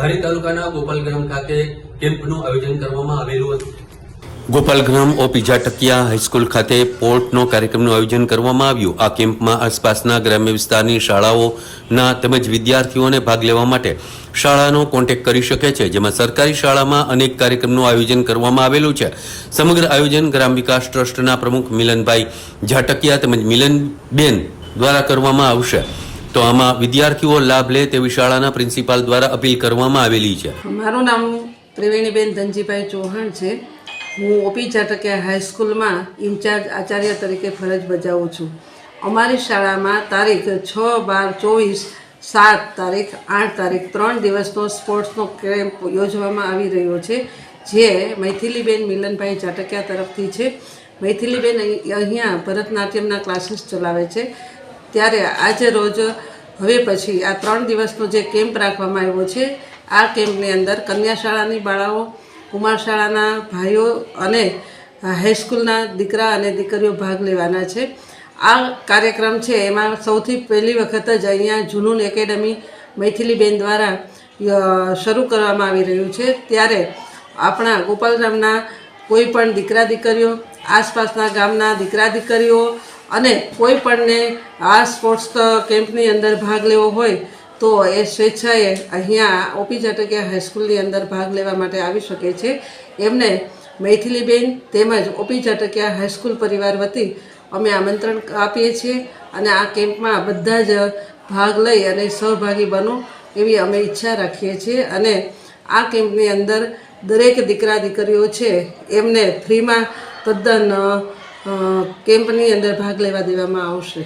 ધારી તાલુકાના ગોપાલગ્રામ ખાતે કેમ્પનું આયોજન કરવામાં આવેલું હતું. ગોપાલગ્રામ ઓપી જાટકિયા હાઈસ્કૂલ ખાતે પોર્ટનો કાર્યક્રમનું આયોજન કરવામાં આવ્યું. આ કેમ્પમાં આસપાસના ગ્રામ્ય વિસ્તારની શાળાઓના તેમજ વિદ્યાર્થીઓને ભાગ લેવા માટે શાળાનો કોન્ટેક્ટ કરી શકે છે. જેમાં સરકારી શાળામાં અનેક કાર્યક્રમનું આયોજન કરવામાં આવેલું છે. સમગ્ર આયોજન ગ્રામ વિકાસ ટ્રસ્ટના પ્રમુખ મિલનભાઈ ઝાટકિયા તેમજ મિલનબેન દ્વારા કરવામાં આવશે. તો આમાં વિદ્યાર્થીઓ લાભ લે તેવી શાળાના પ્રિન્સિપાલ દ્વારા અપીલ કરવામાં આવેલી છે. મારું નામ ત્રિવેણીબેન ધનજીભાઈ ચૌહાણ છે. હું ઓપી ચાટકિયા હાઈસ્કૂલમાં ઇન્ચાર્જ આચાર્ય તરીકે ફરજ બજાવું છું. અમારી શાળામાં તારીખ છ બાર ચોવીસ સાત તારીખ આઠ તારીખ ત્રણ દિવસનો સ્પોર્ટ્સનો કેમ્પ યોજવામાં આવી રહ્યો છે, જે મૈથિલીબેન મિલનભાઈ ચાટકિયા તરફથી છે. મૈથિલીબેન અહીં- અહીંયા ભરતનાટ્યમના ક્લાસીસ ચલાવે છે. ત્યારે આજે રોજ, હવે પછી આ ત્રણ દિવસનો જે કેમ્પ રાખવામાં આવ્યો છે, આ કેમ્પની અંદર કન્યા શાળાની બાળાઓ કુમાર શાળાના ભાઈઓ અને હાઈસ્કૂલના દીકરા અને દીકરીઓ ભાગ લેવાના છે. આ કાર્યક્રમ છે, એમાં સૌથી પહેલી વખત જ અહીંયા જુનૂન એકેડમી મૈથિલીબેન દ્વારા શરૂ કરવામાં આવી રહ્યું છે. ત્યારે આપણા ગોપાલરામના કોઈ પણ દીકરા દીકરીઓ, આસપાસના ગામના દીકરા દીકરીઓ અને કોઈ પણને આ સ્પોર્ટ્સ કેમ્પની અંદર ભાગ લેવો હોય, તો એ સ્વેચ્છાએ અહીંયા ઓપી જાટકિયા હાઈસ્કૂલની અંદર ભાગ લેવા માટે આવી શકે છે. એમને મૈથિલીબેન તેમજ ઓપી જાટકિયા હાઈસ્કૂલ પરિવાર વતી અમે આમંત્રણ આપીએ છીએ અને આ કેમ્પમાં બધા જ ભાગ લઈ અને સહભાગી બનો એવી અમે ઈચ્છા રાખીએ છીએ અને આ કેમ્પની અંદર દરેક દીકરા દીકરીઓ છે એમને ફ્રીમાં તદ્દન કેમ્પની અંદર ભાગ લેવા દેવામાં આવશે.